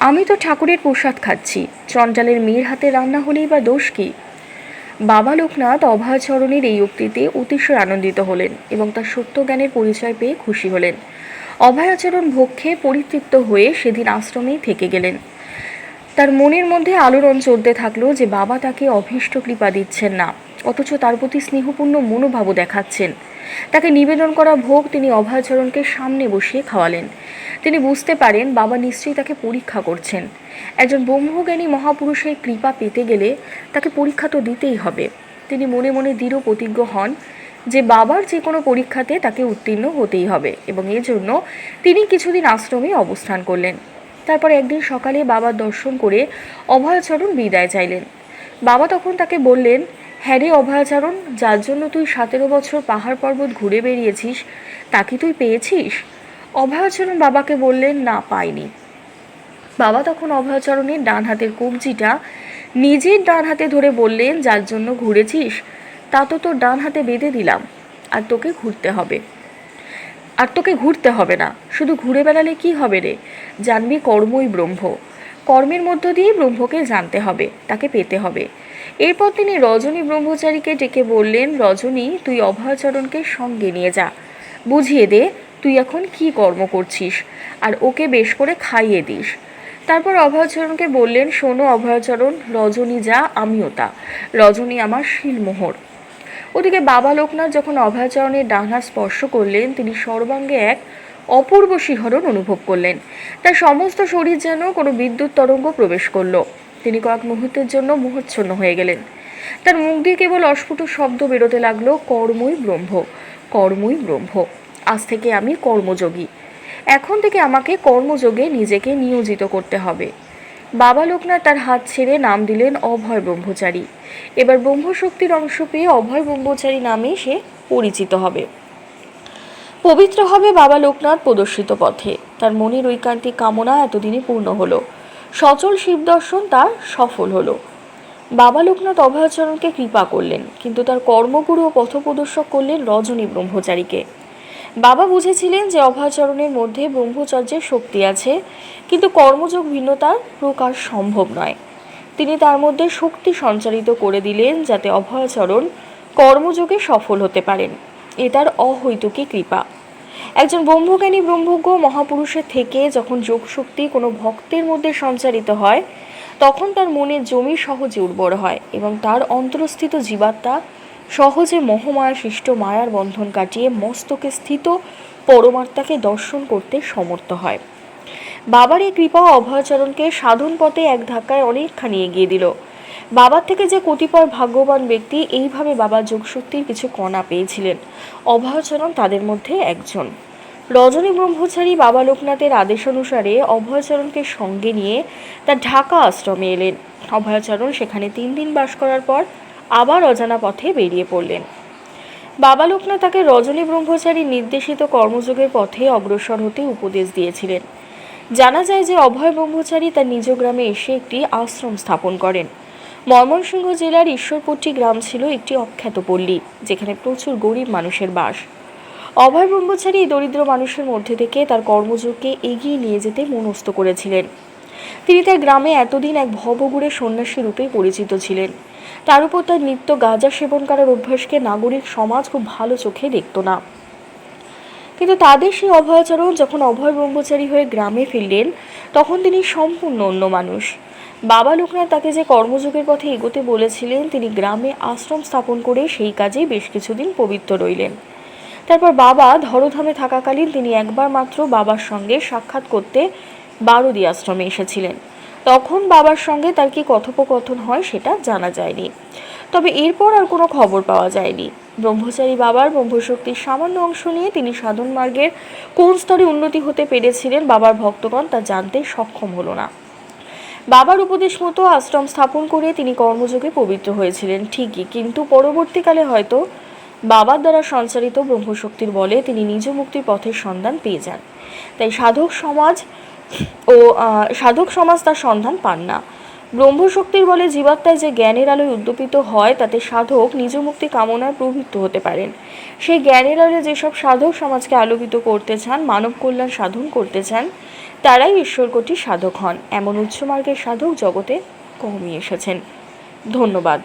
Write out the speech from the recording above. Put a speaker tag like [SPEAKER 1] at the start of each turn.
[SPEAKER 1] আমি তো ঠাকুরের প্রসাদ খাচ্ছি। চঞ্চালের মেয়ের হাতে রান্না হলেই বা দোষ কী? বাবা লোকনাথ অভয়চরণের এই উক্তিতে অতিশয় আনন্দিত হলেন এবং তার সত্য জ্ঞানের পরিচয় পেয়ে খুশি হলেন। অভয়াচরণ ভক্ষে পরিতৃপ্ত হয়ে সেদিন আশ্রমেই থেকে গেলেন। তার মনের মধ্যে আলোড়ন চলতে থাকল যে বাবা তাকে অভীষ্ট কৃপা দিচ্ছেন না। অথচ তার প্রতি স্নেহপূর্ণ মনোভাবও দেখাচ্ছেন। তাকে নিবেদন করা ভোগ তিনি অভয়াচরণকে সামনে বসিয়ে খাওয়ালেন। তিনি বুঝতে পারেন বাবা নিশ্চয়ই তাকে পরীক্ষা করছেন। একজন ব্রহ্মজ্ঞানী মহাপুরুষের কৃপা পেতে গেলে তাকে পরীক্ষা তো দিতেই হবে। তিনি মনে মনে দৃঢ় প্রতিজ্ঞ হন যে বাবার যে কোনো পরীক্ষাতে তাকে উত্তীর্ণ হতেই হবে এবং এজন্য তিনি কিছুদিন আশ্রমে অবস্থান করলেন। তারপর একদিন সকালে বাবার দর্শন করে অভয়াচরণ বিদায় চাইলেন। বাবা তখন তাকে বললেন হ্যাঁ রে অভয়াচরণ, যার জন্য তুই সতেরো বছর পাহাড় পর্বত ঘুরে বেরিয়েছিস, তা কি তুই পেয়েছিস? অভয়াচরণ বাবাকে বললেন, না, পাইনি। বাবা তখন অভয়াচরণের ডান হাতের কবজিটা নিজের ডান হাতে ধরে বললেন, যার জন্য ঘুরেছিস, তা তো তোর ডান হাতে বেঁধে দিলাম, আর তোকে ঘুরতে হবে। আর তোকে ঘুরতে হবে না, শুধু ঘুরে বেড়ালে কি হবে রে? জানবি কর্মই ব্রহ্ম। কর্মের মধ্য দিয়ে ব্রহ্মকে জানতে হবে, তাকে পেতে হবে। এরপর তিনি রজনী ব্রহ্মচারীকে ডেকে বললেন, রজনী, তুই অভয়াচরণকে সঙ্গে নিয়ে যা। বুঝিয়ে দে, তুই এখন কি কর্ম করছিস, আর ওকে বেশ করে খাইয়ে দিস। তারপর অভয়াচরণকে বললেন, শোনো অভয়াচরণ, রজনী যা, আমিও তা। রজনী আমার শিলমোহর। ওদিকে বাবা লোকনাথ যখন অভয়াচরণের ডানা স্পর্শ করলেন, তিনি সর্বাঙ্গে এক অপূর্ব শিহরণ অনুভব করলেন। তার সমস্ত শরীর যেন কোনো বিদ্যুৎ তরঙ্গ প্রবেশ করল। তিনি কয়েক মুহূর্তের জন্য মোহচ্ছন্ন হয়ে গেলেন। তার মুখ দিয়ে কেবল অস্ফুট শব্দ বেরোতে লাগল, কর্মই ব্রহ্ম কর্মই ব্রহ্ম, আজ থেকে আমি কর্মযোগী। এখন থেকে আমাকে কর্মযোগে নিজেকে নিয়োজিত করতে হবে। বাবা লোকনাথ তার হাত ছেড়ে নাম দিলেন অভয় ব্রহ্মচারী। এবার ব্রহ্মশক্তির অংশ পেয়ে অভয় ব্রহ্মচারী নামে সে পরিচিত হবে। পবিত্র হবে বাবা লোকনাথ প্রদর্শিত পথে। তার মনের ঐকান্তিক কামনা এতদিনে পূর্ণ হলো। সচল শিব দর্শন তার সফল হলো। বাবা লোকনাথ অভয়াচরণকে কৃপা করলেন, কিন্তু তার কর্মগুরু ও পথপ্রদর্শক করলেন রজনী ব্রহ্মচারীকে। বাবা বুঝেছিলেন যে অভয়াচরণের মধ্যে ব্রহ্মচর্যের শক্তি আছে, কিন্তু কর্মযোগ ভিন্নতার প্রকাশ সম্ভব নয়। তিনি তার মধ্যে শক্তি সঞ্চারিত করে দিলেন যাতে অভয়াচরণ কর্মযোগে সফল হতে পারেন। এ তার অহৈতুকী কৃপা। একজন ব্রহ্মজ্ঞানী ব্রহ্মজ্ঞ মহাপুরুষের থেকে যখন যোগশক্তি কোনো ভক্তের মধ্যে সঞ্চারিত হয়, তখন তার মনে জমি সহজে উর্বর হয় এবং তার অন্তরস্থিত জীবাত্মা সহজে মোহমায়া সৃষ্ট মায়ার বন্ধন কাটিয়ে মস্তকে স্থিত পরমাত্মাকে দর্শন করতে সমর্থ হয়। বাবার এই কৃপা অভয়াচরণকে সাধন পথে এক ধাক্কায় অনেকখানি এগিয়ে দিল। বাবার থেকে যে কতিপয় ভাগ্যবান ব্যক্তি এইভাবে বাবার যোগশক্তির কিছু কণা পেয়েছিলেন। অভয়াচরণ তাদের মধ্যে একজন। রজনী ব্রহ্মচারী বাবা লোকনাথের আদেশ অনুসারে অভয়াচরণকে সঙ্গে নিয়ে তার ঢাকা আশ্রমে এলেন। অভয়াচরণ সেখানে তিন দিন বাস করার পর আবার অজানা পথে বেরিয়ে পড়লেন। বাবা লোকনাথ তাকে রজনী ব্রহ্মচারীর নির্দেশিত কর্মযোগের পথে অগ্রসর হতে উপদেশ দিয়েছিলেন। জানা যায় যে অভয় ব্রহ্মচারী তার নিজ গ্রামে এসে একটি আশ্রম স্থাপন করেন। ময়মনসিংহ জেলার ঈশ্বরপট্টি গ্রাম ছিল একটি অখ্যাত পল্লী, যেখানে প্রচুর গরিব মানুষের বাস। অভয় ব্রহ্মচারী এই দরিদ্র মানুষের মধ্যে থেকে তার কর্মযোগকে এগিয়ে নিয়ে যেতে মনস্থ করেছিলেন। তিনি তার গ্রামে এতদিন এক ভবগুড়ে সন্ন্যাসী রূপে পরিচিত ছিলেন। তার উপর তার নিত্য গাঁজা সেবন করার অভ্যাসকে নাগরিক সমাজ খুব ভালো চোখে দেখত না। কিন্তু তাদের সেই অভয়াচরণ যখন অভয় ব্রহ্মচারী হয়ে গ্রামে ফিরলেন, তখন তিনি সম্পূর্ণ অন্য মানুষ। বাবা লোকনাথ তাকে যে কর্মযোগের পথে এগোতে বলেছিলেন, তিনি গ্রামে আশ্রম স্থাপন করে সেই কাজে বেশ কিছুদিন পবিত্র রইলেন। তারপর বাবা ধরধামে থাকাকালীন তিনি একবার মাত্র বাবার সঙ্গে সাক্ষাৎ করতে বারুদি আশ্রমে এসেছিলেন। তখন বাবার সঙ্গে তার কি কথোপকথন হয় সেটা জানা যায়নি। তবে এরপর আর কোনো খবর পাওয়া যায়নি। ব্রহ্মচারী বাবার ব্রহ্মশক্তির সামান্য অংশ নিয়ে তিনি সাধন মার্গের কোন স্তরে উন্নতি হতে পেরেছিলেন বাবার ভক্তগণ তা জানতে সক্ষম হলো না। বাবার উপদেশ মতো আশ্রম স্থাপন করে তিনি কর্মযোগে পবিত্র হয়েছিলেন, ঠিকই। কিন্তু পরবর্তীকালে হয়তো বাবার দ্বারা সঞ্চারিত ব্রহ্মশক্তির বলে তিনি নিজ মুক্তির পথের সন্ধান পেয়ে যান। তাই সাধক সমাজ ও সাধক সমাজ তার সন্ধান পান না। ব্রহ্মশক্তির বলে জীবাত্মায় যে জ্ঞানের আলোয় উদ্যপিত হয়, তাতে সাধক নিজ মুক্তি কামনায় প্রবৃত্ত হতে পারেন। সেই জ্ঞানের আলোয় যেসব সাধক সমাজকে আলোকিত করতে চান, মানব কল্যাণ সাধন করতে চান তারাই ঈশ্বরকোটি সাধক হন। এমন উচ্চমার্গের সাধক জগতে কমই এসেছেন। ধন্যবাদ।